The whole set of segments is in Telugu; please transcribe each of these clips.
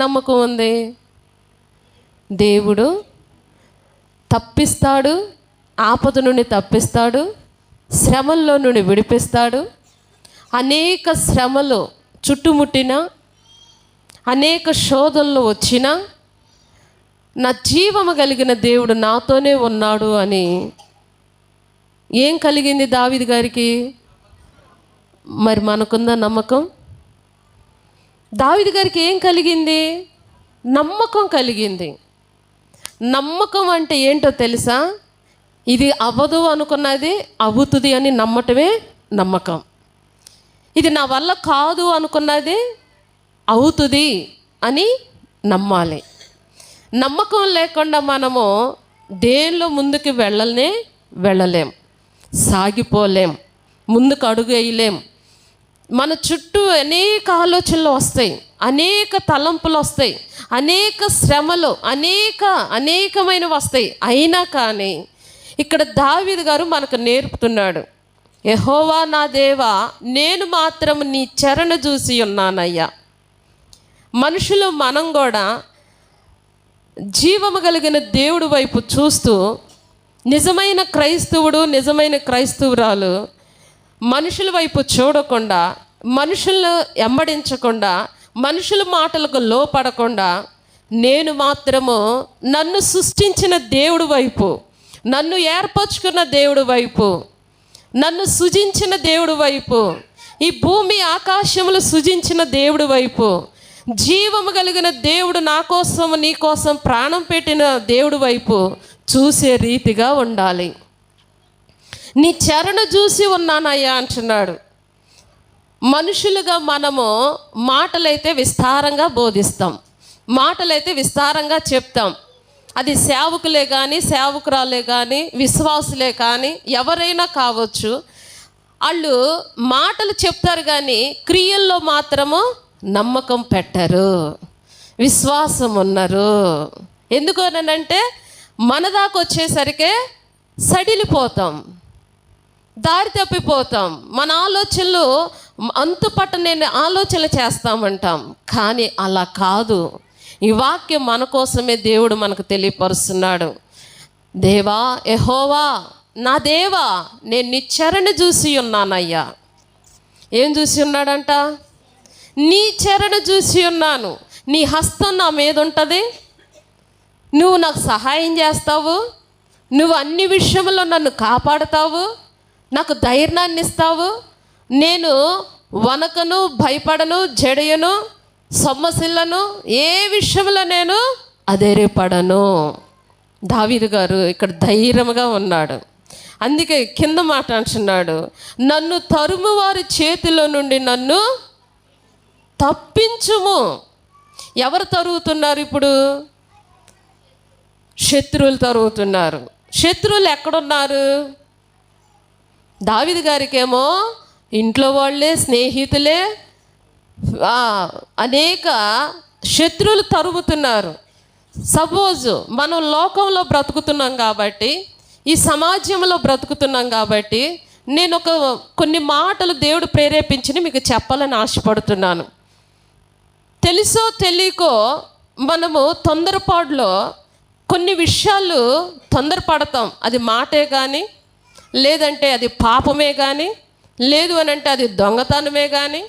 నమ్మకం ఉంది? దేవుడు తప్పిస్తాడు ఆపద నుండి తప్పిస్తాడు శ్రమల్లో నుండి విడిపిస్తాడు. అనేక శ్రమలు చుట్టుముట్టిన అనేక శోధనలు వచ్చిన నా జీవము కలిగిన దేవుడు నాతోనే ఉన్నాడు అని ఏం కలిగింది దావిది గారికి? మరి మనకుందా నమ్మకం? దావిది గారికి ఏం కలిగింది? నమ్మకం కలిగింది. నమ్మకం అంటే ఏంటో తెలుసా? ఇది అవ్వదు అనుకున్నది అవుతుంది అని నమ్మటమే నమ్మకం. ఇది నా వల్ల కాదు అనుకున్నది అవుతుంది అని నమ్మాలి. నమ్మకం లేకుండా మనము దేనిలో ముందుకు వెళ్ళలే వెళ్ళలేం. సాగిపోలేం. ముందుకు అడుగు వేయలేం. మన చుట్టూ అనేక ఆలోచనలు వస్తాయి అనేక తలంపులు వస్తాయి అనేక శ్రమలు అనేక అనేకమైనవి వస్తాయి. అయినా కానీ ఇక్కడ దావీదు గారు మనకు నేర్పుతున్నాడు యహోవా నా దేవా నేను మాత్రం నీ చరణ చూసి ఉన్నానయ్యా. మనుషులు మనం కూడా జీవము కలిగిన దేవుడి వైపు చూస్తూ నిజమైన క్రైస్తవుడు నిజమైన క్రైస్తవురాలు మనుషుల వైపు చూడకుండా మనుషులను ఎంబడించకుండా మనుషుల మాటలకు లోపడకుండా నేను మాత్రము నన్ను సృష్టించిన దేవుడి వైపు నన్ను ఏర్పరచుకున్న దేవుడి వైపు నన్ను సృజించిన దేవుడి వైపు ఈ భూమి ఆకాశములు సృజించిన దేవుడి వైపు జీవము కలిగిన దేవుడు నా కోసం నీ కోసం ప్రాణం పెట్టిన దేవుడి వైపు చూసే రీతిగా ఉండాలి. నీ చరణ చూసి ఉన్నానయ్యా అంటున్నాడు. మనుషులుగా మనము మాటలైతే విస్తారంగా బోధిస్తాం. మాటలైతే విస్తారంగా చెప్తాం. అది సేవకులే కానీ సేవకురాలే కానీ విశ్వాసులే కానీ ఎవరైనా కావచ్చు. వాళ్ళు మాటలు చెప్తారు కానీ క్రియల్లో మాత్రము నమ్మకం పెట్టరు. విశ్వాసం ఉన్నారు. ఎందుకు అంటే మన దాకా వచ్చేసరికే సడిలిపోతాం. దారి తప్పిపోతాం. మన ఆలోచనలు అంతు పట్టలేని ఆలోచనలు చేస్తామంటాం. కానీ అలా కాదు. ఈ వాక్యం మన కోసమే దేవుడు మనకు తెలియపరుస్తున్నాడు. దేవా ఎహోవా నా దేవా నేను నీ చరణ చూసి ఉన్నానయ్యా. ఏం చూసి ఉన్నాడంట? నీ చరణ చూసి ఉన్నాను. నీ హస్తం నా మీద ఉంటుంది. నువ్వు నాకు సహాయం చేస్తావు. నువ్వు అన్ని విషయంలో నన్ను కాపాడుతావు. నాకు ధైర్యాన్ని ఇస్తావు నేను వనకను భయపడను జడయను సొమ్మసిల్లను ఏ విషయంలో నేను అదేరేపడను దావీదు గారు ఇక్కడ ధైర్యంగా ఉన్నాడు. అందుకే కింద మాట అంటున్నాడు నన్ను తరుము వారి చేతిలో నుండి నన్ను తప్పించుము. ఎవరు తరుగుతున్నారు ఇప్పుడు? శత్రువులు తరుగుతున్నారు. శత్రువులు ఎక్కడున్నారు? దావిది గారికేమో ఇంట్లో వాళ్ళే స్నేహితులే అనేక శత్రువులు తరుగుతున్నారు సపోజ్ మనం లోకంలో బ్రతుకుతున్నాం కాబట్టి ఈ సమాజంలో బ్రతుకుతున్నాం కాబట్టి నేను ఒక కొన్ని మాటలు దేవుడు ప్రేరేపించి మీకు చెప్పాలని ఆశపడుతున్నాను. తెలుసో తెలియకో మనము తొందరపాటులో కొన్ని విషయాలు తొందరపడతాం. అది మాటే కానీ లేదంటే అది పాపమే కానీ లేదు అని అంటే అది దొంగతనమే కానీ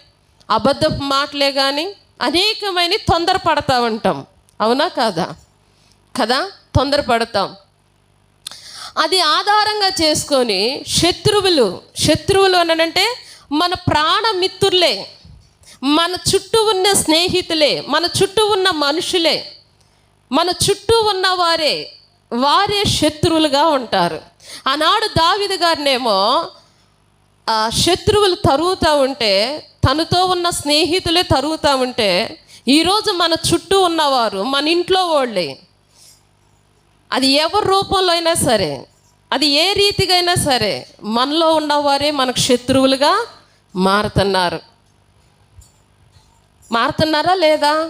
అబద్ధపు మాటలే కానీ అనేకమైన తొందరపడతా ఉంటాం. అవునా కాదా? కదా? తొందరపడతాం. అది ఆధారంగా చేసుకొని శత్రువులు శత్రువులు అనంటే మన ప్రాణమిత్రులే మన చుట్టూ ఉన్న స్నేహితులే మన చుట్టూ ఉన్న మనుషులే మన చుట్టూ ఉన్న వారే శత్రువులుగా ఉంటారు. ఆనాడు దావిద గారినేమో ఆ శత్రువులు తరుగుతూ ఉంటే తనతో ఉన్న స్నేహితులే తరుగుతూ ఉంటే ఈరోజు మన చుట్టూ ఉన్నవారు మన ఇంట్లో వాళ్ళే. అది ఎవరి రూపంలో అయినా సరే అది ఏ రీతిగా అయినా సరే మనలో ఉన్నవారే మనకు శత్రువులుగా మారుతున్నారు. మారుతున్నారా లేదా?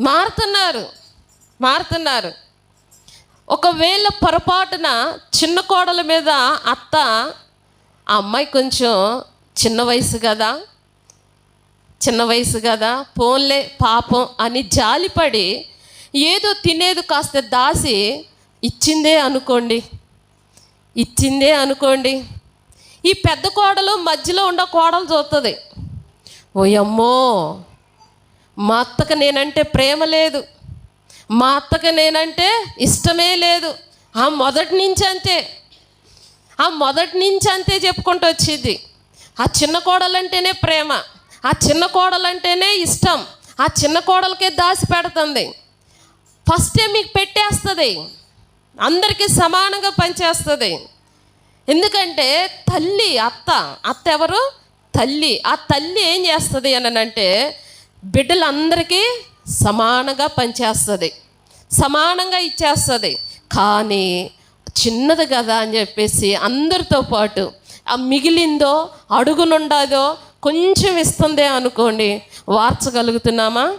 మారుతున్నారు. మారుతున్నారు. ఒకవేళ పొరపాటున చిన్న కోడల మీద అత్త ఆ అమ్మాయి కొంచెం చిన్న వయసు కదా చిన్న వయసు కదా పోన్లే పాపం అని జాలిపడి ఏదో తినేది కాస్త దాసి ఇచ్చిందే అనుకోండి ఇచ్చిందే అనుకోండి. ఈ పెద్ద కోడలు మధ్యలో ఉన్న కోడలు చూస్తుంది ఓయమ్మో మా అత్తకు నేనంటే ప్రేమ లేదు. మా అత్తకి నేనంటే ఇష్టమే లేదు. ఆ మొదటి నుంచి అంతే. ఆ మొదటి నుంచి అంతే చెప్పుకుంటూ వచ్చింది. ఆ చిన్న కోడలంటేనే ప్రేమ. ఆ చిన్న కోడలంటేనే ఇష్టం. ఆ చిన్న కోడలకే దాసి పెడుతుంది. ఫస్టే మీకు పెట్టేస్తుంది. అందరికీ సమానంగా పనిచేస్తుంది. ఎందుకంటే తల్లి అత్త. అత్త ఎవరు? తల్లి. ఆ తల్లి ఏం చేస్తుంది అని అంటే బిడ్డలందరికీ సమానంగా పనిచేస్తుంది. సమానంగా ఇచ్చేస్తుంది. కానీ చిన్నది కదా అని చెప్పేసి అందరితో పాటు ఆ మిగిలిందో అడుగునుండదో కొంచెం ఇస్తుందే అనుకోండి వార్చగలుగుతున్నామా?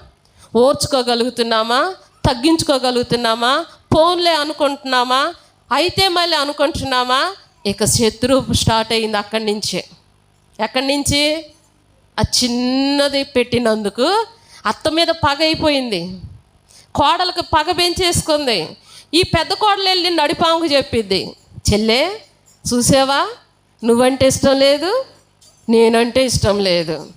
ఓర్చుకోగలుగుతున్నామా? తగ్గించుకోగలుగుతున్నామా? ఫోన్లే అనుకుంటున్నామా? అయితే మళ్ళీ అనుకుంటున్నామా? ఇక శత్రువు స్టార్ట్ అయింది అక్కడి నుంచే. ఎక్కడి నుంచి? ఆ చిన్నది పెట్టినందుకు అత్త మీద పగ అయిపోయింది. కోడలకు పగ పెంచేసుకుంది. ఈ పెద్ద కోడలు వెళ్ళి నడిపాముకు చెప్పిద్ది చెల్లే చూసావా? నువ్వంటే ఇష్టం లేదు నేనంటే ఇష్టం లేదు.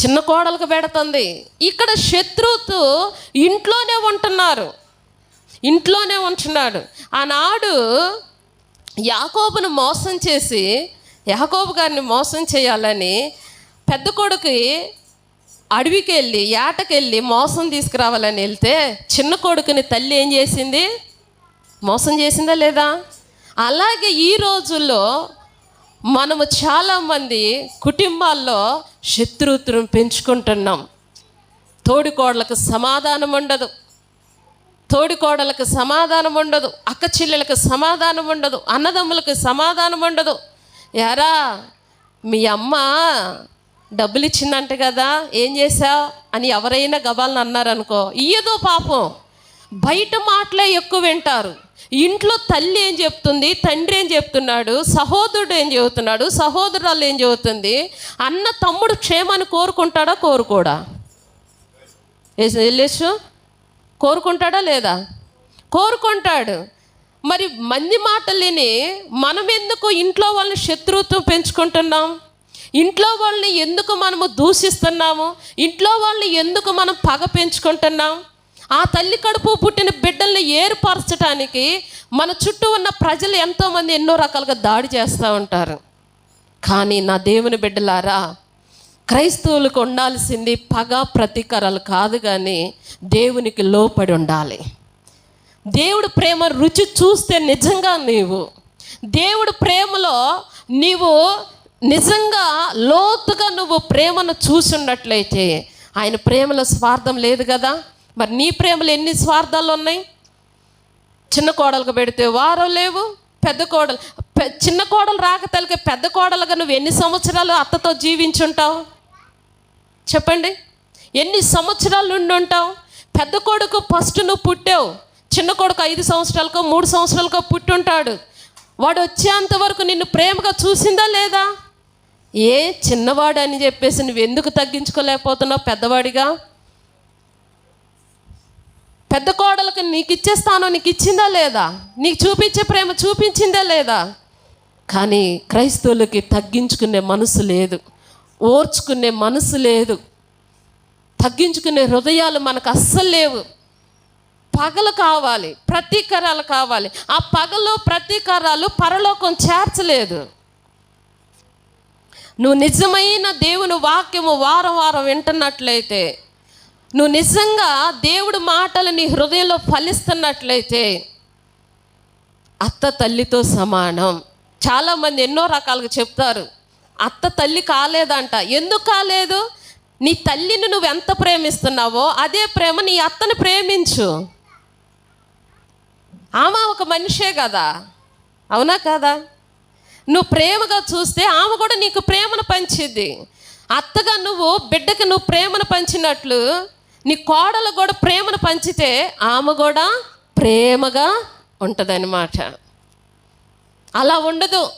చిన్న కోడలకు పెడుతుంది. ఇక్కడ శత్రువుతో ఇంట్లోనే ఉంటున్నారు. ఇంట్లోనే ఉంటున్నాడు. ఆనాడు యాకోబును మోసం చేసి యాకోబు గారిని మోసం చేయాలని పెద్ద కొడుకు అడవికి వెళ్ళి ఏటకెళ్ళి మోసం తీసుకురావాలని వెళ్తే చిన్న కొడుకుని తల్లి ఏం చేసింది? మోసం చేసిందా లేదా? అలాగే ఈ రోజుల్లో మనము చాలామంది కుటుంబాల్లో శత్రుత్వం పెంచుకుంటున్నాం. తోడికోడలకు సమాధానం ఉండదు. తోడికోడలకు సమాధానం ఉండదు. అక్క చెల్లెలకు సమాధానం ఉండదు. అన్నదమ్ములకు సమాధానం ఉండదు. ఎరా మీ అమ్మ డబ్బులు ఇచ్చిందంట కదా ఏం చేసావు అని ఎవరైనా గబాలను అన్నారనుకో ఇయ్యదో పాపం. బయట మాటలే ఎక్కువ వింటారు. ఇంట్లో తల్లి ఏం చెప్తుంది? తండ్రి ఏం చెప్తున్నాడు? సహోదరుడు ఏం చెబుతున్నాడు? సహోదరురాలు ఏం చెబుతుంది? అన్న తమ్ముడు క్షేమాన్ని కోరుకుంటాడా? కోరుకోడా? వెళ్ళేసు కోరుకుంటాడా లేదా? కోరుకుంటాడు. మరి మంది మాటలిని మనం ఎందుకు ఇంట్లో వాళ్ళని శత్రుత్వం పెంచుకుంటున్నాం? ఇంట్లో వాళ్ళని ఎందుకు మనము దూషిస్తున్నాము? ఇంట్లో వాళ్ళని ఎందుకు మనం పగ పెంచుకుంటున్నాం? ఆ తల్లి కడుపు పుట్టిన బిడ్డల్ని ఏర్పరచడానికి మన చుట్టూ ఉన్న ప్రజలు ఎంతోమంది ఎన్నో రకాలుగా దాడి చేస్తూ ఉంటారు. కానీ నా దేవుని బిడ్డలారా క్రైస్తవులకు ఉండాల్సింది పగ ప్రతీకారాలు కాదు కానీ దేవునికి లోపడి ఉండాలి. దేవుడు ప్రేమ రుచి చూస్తే నిజంగా నీవు. దేవుడు ప్రేమలో నీవు నిజంగా లోతుగా నువ్వు ప్రేమను చూసున్నట్లయితే ఆయన ప్రేమలో స్వార్థం లేదు కదా? మరి నీ ప్రేమలో ఎన్ని స్వార్థాలు ఉన్నాయి? చిన్న కోడలకు పెడితే వారం లేవు పెద్ద కోడలు చిన్న కోడలు రాక తలకి పెద్ద కోడలుగా నువ్వు ఎన్ని సంవత్సరాలు అత్తతో జీవించుంటావు? చెప్పండి. ఎన్ని సంవత్సరాలు నుండి ఉంటావు పెద్ద కొడుకు ఫస్ట్ నువ్వు పుట్టావు చిన్న కొడుకు ఐదు సంవత్సరాలకో మూడు సంవత్సరాలకో పుట్టుంటాడు. వాడు వచ్చేంత వరకు నిన్ను ప్రేమగా చూసిందా లేదా? ఏ చిన్నవాడు అని చెప్పేసి నువ్వు ఎందుకు తగ్గించుకోలేకపోతున్నావు పెద్దవాడిగా? పెద్ద కోడలకు నీకు ఇచ్చే స్థానం నీకు ఇచ్చిందా లేదా? నీకు చూపించే ప్రేమ చూపించిందా లేదా? కానీ క్రైస్తవులకి తగ్గించుకునే మనసు లేదు ఓర్చుకునే మనసు లేదు. తగ్గించుకునే హృదయాలు మనకు అస్సలు లేవు. పగలు కావాలి ప్రతీకారాలు కావాలి. ఆ పగలు ప్రతీకారాలు పరలోకం చేర్చలేదు. నువ్వు నిజమైన దేవుని వాక్యము వారం వారం వింటున్నట్లయితే నువ్వు నిజంగా దేవుడి మాటలు నీ హృదయంలో ఫలిస్తున్నట్లయితే అత్త తల్లితో సమానం. చాలామంది ఎన్నో రకాలుగా చెప్తారు అత్త తల్లి కాలేదంట. ఎందుకు కాలేదు? నీ తల్లిని నువ్వు ఎంత ప్రేమిస్తున్నావో అదే ప్రేమ నీ అత్తని ప్రేమించు. ఆమె ఒక మనిషే కదా. అవునా కదా? నువ్వు ప్రేమగా చూస్తే ఆమె కూడా నీకు ప్రేమను పంచిద్ది అత్తగా నువ్వు బిడ్డకి నువ్వు ప్రేమను పంచినట్లు నీ కోడలు కూడా ప్రేమను పంచితే ఆమె కూడా ప్రేమగా ఉంటుందన్నమాట. అలా ఉండదు.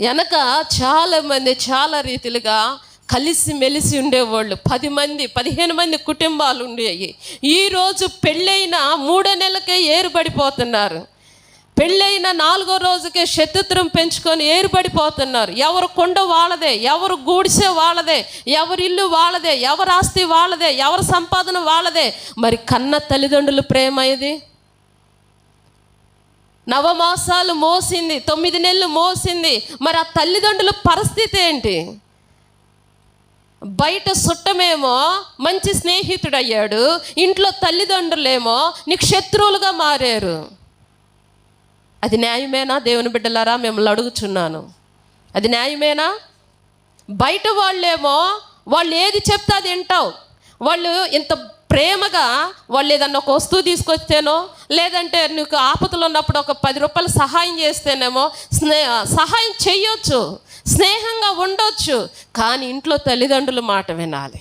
వెనక చాలా మంది చాలా రీతిలుగా కలిసి మెలిసి ఉండేవాళ్ళు. పది మంది పదిహేను మంది కుటుంబాలు ఉండేవి. ఈరోజు పెళ్ళైన మూడో నెలకే ఏరుబడిపోతున్నారు పెళ్ళైన నాలుగో రోజుకే శత్రుత్వం పెంచుకొని ఏర్పడిపోతున్నారు. ఎవరు కొండ వాళ్ళదే ఎవరు గూడిసే వాళ్ళదే ఎవరి ఇల్లు వాళ్ళదే ఎవరి ఆస్తి వాళ్ళదే ఎవరి సంపాదన వాళ్ళదే. మరి కన్న తల్లిదండ్రుల ప్రేమ ఇది నవమాసాలు మోసింది తొమ్మిది నెలలు మోసింది. మరి ఆ తల్లిదండ్రుల పరిస్థితి ఏంటి? బయట సుట్టమేమో మంచి స్నేహితుడయ్యాడు. ఇంట్లో తల్లిదండ్రులేమో నీకు శత్రువులుగా మారారు. అది న్యాయమేనా దేవుని బిడ్డలారా? మిమ్మల్ని అడుగుచున్నాను. అది న్యాయమేనా? బయట వాళ్ళేమో వాళ్ళు ఏది చెప్తే అది వింటావు. వాళ్ళు ఇంత ప్రేమగా వాళ్ళు ఏదన్నా ఒక వస్తువు తీసుకొస్తేనో లేదంటే నీకు ఆపదలు ఉన్నప్పుడు ఒక పది రూపాయలు సహాయం చేస్తేనేమో స్నే సహాయం చెయ్యొచ్చు స్నేహంగా ఉండొచ్చు కానీ ఇంట్లో తల్లిదండ్రుల మాట వినాలి.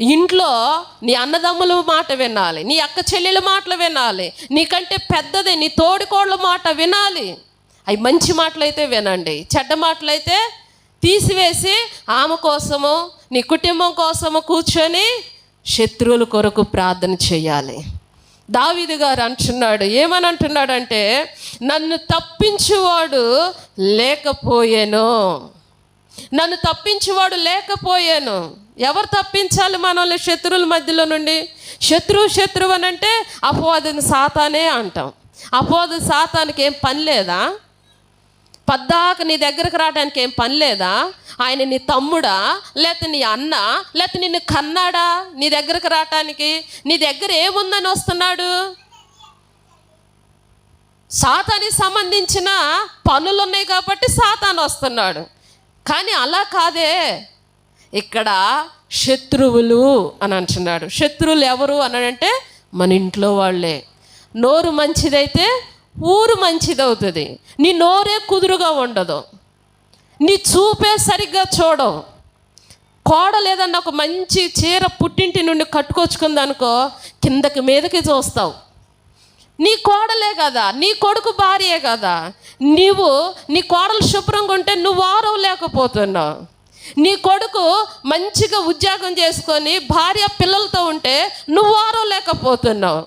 ఇంట్లో నీ అన్నదమ్ముల మాట వినాలి నీ అక్క చెల్లెల మాటలు వినాలి నీకంటే పెద్దది నీ తోడికోళ్ళ మాట వినాలి. అవి మంచి మాటలైతే వినండి. చెడ్డ మాటలైతే తీసివేసి ఆమె కోసము నీ కుటుంబం కోసము కూర్చొని శత్రువుల కొరకు ప్రార్థన చేయాలి. దావిదు గారు అంటున్నాడు ఏమని అంటున్నాడంటే నన్ను తప్పించువాడు లేకపోయాను. నన్ను తప్పించువాడు లేకపోయాను. ఎవరు తప్పించాలి మనల్ని శత్రువుల మధ్యలో నుండి? శత్రువు శత్రువు అని అంటే అపోదని సాతానే అంటాం. అపోద సాతానికి ఏం పని లేదా? పద్దాక నీ దగ్గరకు రావడానికి ఏం పని లేదా? ఆయన నీ తమ్ముడా? లేకపోతే నీ అన్న? లేకపోతే నిన్ను కన్నాడా? నీ దగ్గరకు రావటానికి? నీ దగ్గర ఏముందని వస్తున్నాడు? సాతానికి సంబంధించిన పనులు ఉన్నాయి కాబట్టి సాతాను వస్తున్నాడు. కానీ అలా కాదే. ఇక్కడ శత్రువులు అని అంటున్నాడు. శత్రువులు ఎవరు అని అంటే మన ఇంట్లో వాళ్ళే. నోరు మంచిదైతే ఊరు మంచిదవుతుంది. నీ నోరే కుదురుగా ఉండదు. నీ చూపే సరిగ్గా చూడవు. కోడ లేదన్న ఒక మంచి చీర పుట్టింటి నుండి కట్టుకొచ్చుకుంది అనుకో కిందకి మీదకి చూస్తావు. నీ కోడలే కదా నీ కొడుకు భార్యే కదా. నీవు నీ కోడలు శుభ్రంగా ఉంటే నువ్వు వారం లేకపోతున్నావు నీ కొడుకు మంచిగా ఉద్యోగం చేసుకొని భార్య పిల్లలతో ఉంటే నువ్వు లేకపోతున్నావు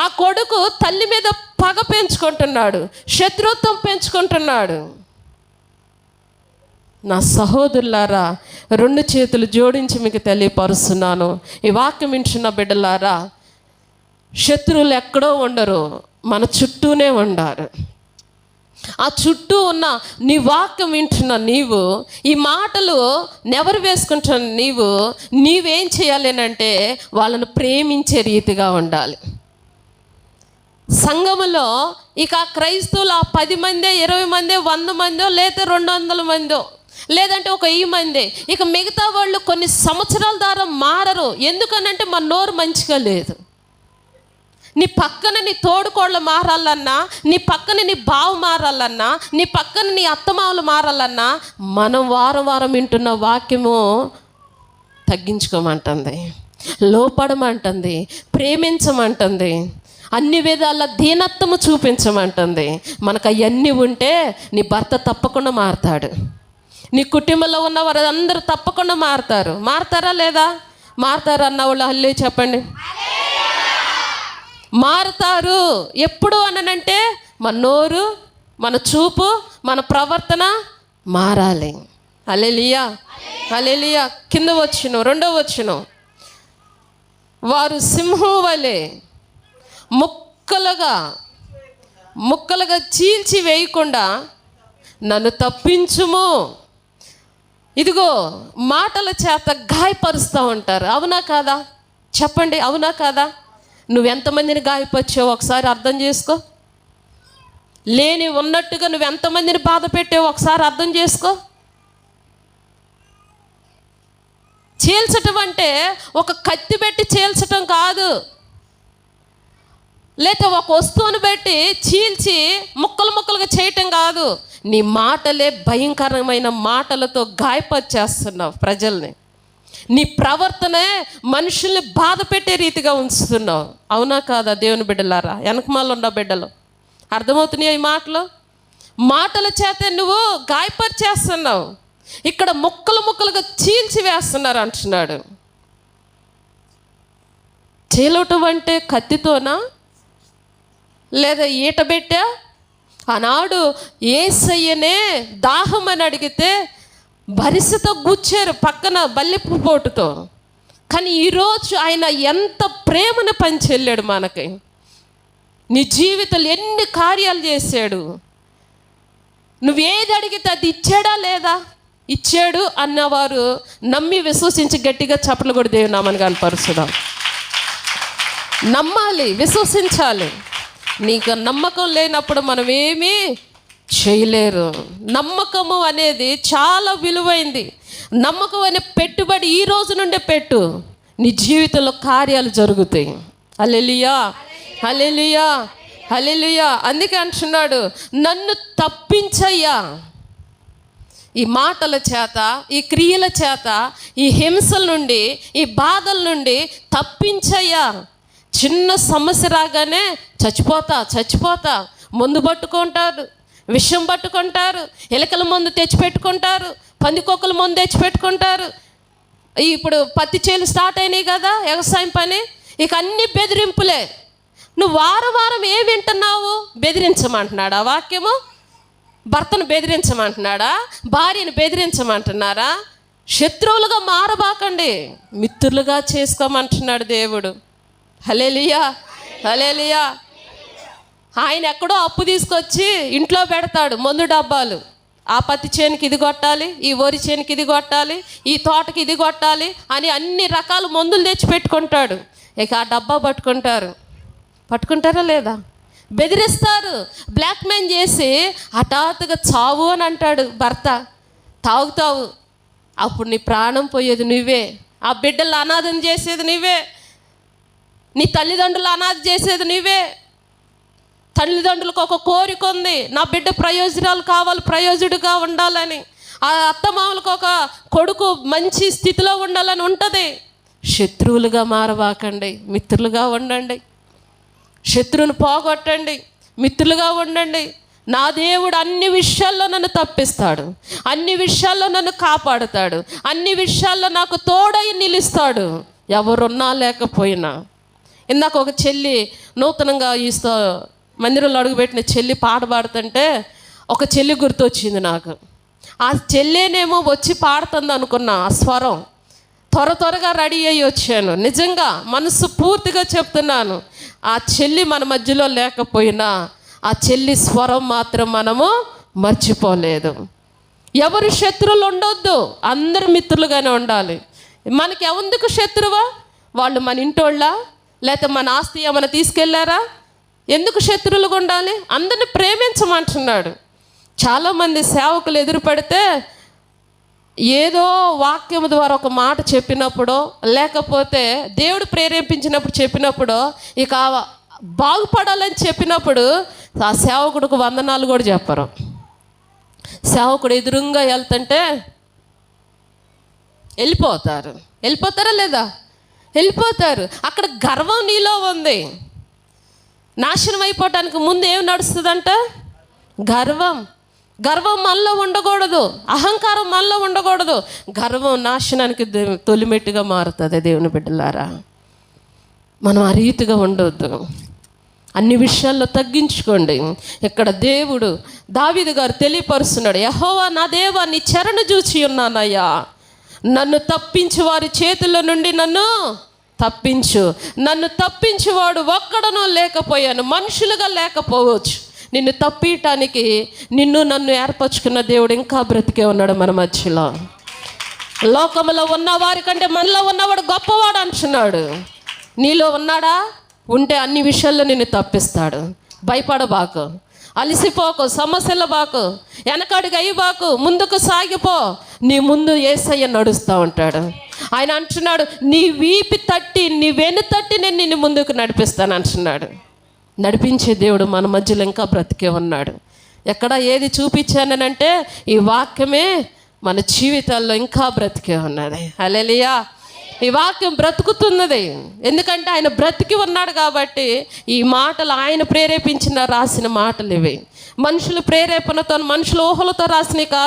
ఆ కొడుకు తల్లి మీద పగ పెంచుకుంటున్నాడు శత్రుత్వం పెంచుకుంటున్నాడు. నా సహోదరులారా రెండు చేతులు జోడించి మీకు తెలియపరుస్తున్నాను. ఈ వాక్యం వింటున్న బిడ్డలారా శత్రువులు ఎక్కడో ఉండరు మన చుట్టూనే ఉండారు. ఆ చుట్టూ ఉన్న నీ వాక్యం వింటున్న నీవు ఈ మాటలు నెవరు వేసుకుంటున్న నీవు నీవేం చేయాలి అంటే వాళ్ళను ప్రేమించే రీతిగా ఉండాలి. సంఘములో ఇక క్రైస్తవులు ఆ పది మందే ఇరవై మందే వంద మందో లేదా రెండు వందల మందో లేదంటే ఒక ఈ మంది ఇక మిగతా వాళ్ళు కొన్ని సంవత్సరాల ద్వారా మారరు. ఎందుకనంటే మన నోరు మంచిగా లేదు. నీ పక్కన నీ తోడుకోళ్ళు మారాలన్నా నీ పక్కన నీ బావు మారాలన్నా నీ పక్కన నీ అత్తమావులు మారాలన్నా మనం వారం వారం వింటున్న వాక్యము తగ్గించుకోమంటుంది లోపడమంటుంది ప్రేమించమంటుంది అన్ని విధాల దీనత్వము చూపించమంటుంది. మనకు అవన్నీ ఉంటే నీ భర్త తప్పకుండా మారతాడు. నీ కుటుంబంలో ఉన్న వారు అందరూ తప్పకుండా మారతారు. మారతారా లేదా? మారతారా అన్న వాళ్ళు హల్లి చెప్పండి. మారుతారు. ఎప్పుడు అననంటే మన నోరు మన చూపు మన ప్రవర్తన మారాలి. అలెలియా అలెలియా కింద వచ్చిన రెండో వచ్చిన. వారు సింహం వలె ముక్కలుగా ముక్కలుగా చీల్చి వేయకుండా నన్ను తప్పించుము. ఇదిగో మాటల చేత గాయపరుస్తూ ఉంటారు. అవునా కాదా? చెప్పండి అవునా కాదా? నువ్వెంతమందిని గాయపరిచావు ఒకసారి అర్థం చేసుకో. లేని ఉన్నట్టుగా నువ్వెంతమందిని బాధ పెట్టావు ఒకసారి అర్థం చేసుకో. చీల్చటం అంటే ఒక కత్తి పెట్టి చీల్చటం కాదు. లేక ఒక వస్తువును పెట్టి చీల్చి ముక్కలు ముక్కలుగా చేయటం కాదు. నీ మాటలే భయంకరమైన మాటలతో గాయపరిచేస్తున్నావు ప్రజల్ని. నీ ప్రవర్తనే మనుషుల్ని బాధ పెట్టే రీతిగా ఉంచుతున్నావు. అవునా కాదా దేవుని బిడ్డలారా? వెనకమాలు ఉన్న బిడ్డలు. అర్థమవుతున్నాయి ఈ మాటలు? మాటల చేత నువ్వు గాయపరిచేస్తున్నావు. ఇక్కడ ముక్కలు ముక్కలుగా చీల్చి వేస్తున్నారు అంటున్నాడు. చీలవటం అంటే కత్తితోనా? లేదా ఈట పెట్టా? ఆనాడు ఏసయ్యనే దాహం అని అడిగితే బరిసతో గుచ్చారు పక్కన బల్లెపు పోటుతో కానీ ఈరోజు ఆయన ఎంత ప్రేమను పంచెళ్ళాడు మనకి. నీ జీవితంలో ఎన్ని కార్యాలు చేశాడు. నువ్వేది అడిగితే అది ఇచ్చాడా లేదా? ఇచ్చాడు అన్నవారు నమ్మి విశ్వసించి గట్టిగా చప్పలు కూడా దేవి నామని కనపరుచుదాం నమ్మాలి విశ్వసించాలి. నీకు నమ్మకం లేనప్పుడు మనం ఏమీ చేయలేరు. నమ్మకము అనేది చాలా విలువైంది. నమ్మకం అనే పెట్టుబడి ఈ రోజు నుండే పెట్టు. నీ జీవితంలో కార్యాలు జరుగుతాయి. అలెలియా అలెలియా అలెలియా అందుకే అంటున్నాడు నన్ను తప్పించయ్యా. ఈ మాటల చేత ఈ క్రియల చేత ఈ హింసల నుండి ఈ బాధల నుండి తప్పించయ్యా. చిన్న సమస్య రాగానే చచ్చిపోతా చచ్చిపోతా. ముందు పట్టుకుంటారు విషం పట్టుకుంటారు ఎలకల మందు తెచ్చిపెట్టుకుంటారు పందికొక్కల మందు తెచ్చిపెట్టుకుంటారు. ఇప్పుడు పత్తి చేలు స్టార్ట్ అయినాయి కదా వ్యవసాయం పని ఇక అన్ని బెదిరింపులే. నువ్వు వారం వారం ఏం వింటున్నావు? బెదిరించమంటున్నాడు ఆ వాక్యము? భర్తను బెదిరించమంటున్నాడా? భార్యను బెదిరించమంటున్నారా? శత్రువులుగా మారబాకండి. మిత్రులుగా చేసుకోమంటున్నాడు దేవుడు. హలేలియా హలేలియా ఆయన ఎక్కడో అప్పు తీసుకొచ్చి ఇంట్లో పెడతాడు మందు డబ్బాలు. ఆ పత్తి చేనుకి ఇది కొట్టాలి ఈ వరి చేనుకి ఇది కొట్టాలి ఈ తోటకి ఇది కొట్టాలి అని అన్ని రకాల మందులు తెచ్చి పెట్టుకుంటాడు. ఇక ఆ డబ్బా పట్టుకుంటారు. పట్టుకుంటారా లేదా? బెదిరిస్తారు. బ్లాక్మెయిల్ చేసి హఠాత్తుగా చావు అని అంటాడు భర్త. తాగుతావు అప్పుడు నీ ప్రాణం పోయేది నువ్వే. ఆ బిడ్డలు అనాథం చేసేది నువ్వే. నీ తల్లిదండ్రులు అనాథ చేసేది నువ్వే. తల్లిదండ్రులకు ఒక కోరిక ఉంది. నా బిడ్డ ప్రయోజనాలు కావాలి ప్రయోజుడిగా ఉండాలని. ఆ అత్తమామలకు ఒక కొడుకు మంచి స్థితిలో ఉండాలని ఉంటుంది. శత్రువులుగా మారవాకండి మిత్రులుగా ఉండండి. శత్రువును పోగొట్టండి మిత్రులుగా ఉండండి. నా దేవుడు అన్ని విషయాల్లో నన్ను తప్పిస్తాడు. అన్ని విషయాల్లో నన్ను కాపాడుతాడు. అన్ని విషయాల్లో నాకు తోడై నిలుస్తాడు. ఎవరున్నా లేకపోయినా. ఇందాక ఒక చెల్లి నూతనంగా ఈ మందిరంలో అడుగుపెట్టిన చెల్లి పాట పాడుతుంటే ఒక చెల్లి గుర్తొచ్చింది నాకు. ఆ చెల్లేనేమో వచ్చి పాడుతుంది అనుకున్నా ఆ స్వరం. త్వర త్వరగా రెడీ అయ్యి వచ్చాను. నిజంగా మనసు పూర్తిగా చెప్తున్నాను. ఆ చెల్లి మన మధ్యలో లేకపోయినా ఆ చెల్లి స్వరం మాత్రం మనము మర్చిపోలేదు. ఎవరు శత్రువులు ఉండొద్దు. అందరు మిత్రులుగానే ఉండాలి. మనకి ఎందుకు శత్రువా? వాళ్ళు మన ఇంటోళ్ళ? లేకపోతే మన ఆస్తి ఏమైనా తీసుకెళ్ళారా ఎందుకు శత్రువులుగా ఉండాలి? అందరిని ప్రేమించమంటున్నాడు. చాలామంది సేవకులు ఎదురుపడితే ఏదో వాక్యం ద్వారా ఒక మాట చెప్పినప్పుడు లేకపోతే దేవుడు ప్రేరేపించినప్పుడు చెప్పినప్పుడు ఇక బాగుపడాలని చెప్పినప్పుడు ఆ సేవకుడికి వందనాలు కూడా చెప్పరు. సేవకుడు ఎదురుగా వెళ్తుంటే వెళ్ళిపోతారు. వెళ్ళిపోతారా లేదా? వెళ్ళిపోతారు. అక్కడ గర్వం నీలో ఉంది. నాశనం అయిపోవటానికి ముందు ఏం నడుస్తుందంట? గర్వం. గర్వం మనలో ఉండకూడదు. అహంకారం మనలో ఉండకూడదు. గర్వం నాశనానికి తొలిమెట్టుగా మారుతుంది దేవుని బిడ్డలారా. మనం ఆ రీతిగా ఉండవద్దు అన్ని విషయాల్లో తగ్గించుకోండి. ఇక్కడ దేవుడు దావిది గారు తెలియపరుస్తున్నాడు యహోవా నా దేవా నీ చరణ చూచి ఉన్నానయ్యా. నన్ను తప్పించి వారి చేతుల నుండి నన్ను తప్పించు. నన్ను తప్పించేవాడు ఒక్కడనో లేకపోయాను మనుషులుగా లేకపోవచ్చు. నిన్ను తప్పియటానికి నిన్ను నన్ను ఏర్పరచుకున్న దేవుడు ఇంకా బ్రతికే ఉన్నాడు మన మధ్యలో. లోకంలో ఉన్న వారి కంటే మనలో ఉన్నవాడు గొప్పవాడు అంటున్నాడు. నీలో ఉన్నాడా? ఉంటే అన్ని విషయాల్లో నిన్ను తప్పిస్తాడు. భయపడబాకు. అలసిపోకు సమస్యల బాకు అయ్యి బాకు ముందుకు సాగిపో. నీ ముందు ఏసయ్య నడుస్తూ ఉంటాడు. ఆయన అంటున్నాడు నీ వీపి తట్టి నీ వెను తట్టి నేను నిన్ను ముందుకు నడిపిస్తాను అంటున్నాడు. నడిపించే దేవుడు మన మధ్యలో ఇంకా బ్రతికే ఉన్నాడు. ఎక్కడ ఏది చూపించానంటే ఈ వాక్యమే మన జీవితాల్లో ఇంకా బ్రతికే ఉన్నది. అలెలియా ఈ వాక్యం బ్రతుకుతున్నది. ఎందుకంటే ఆయన బ్రతికి ఉన్నాడు కాబట్టి ఈ మాటలు ఆయన ప్రేరేపించిన రాసిన మాటలు ఇవి. మనుషులు ప్రేరేపణతో మనుషుల ఊహలతో రాసినవి కాదు.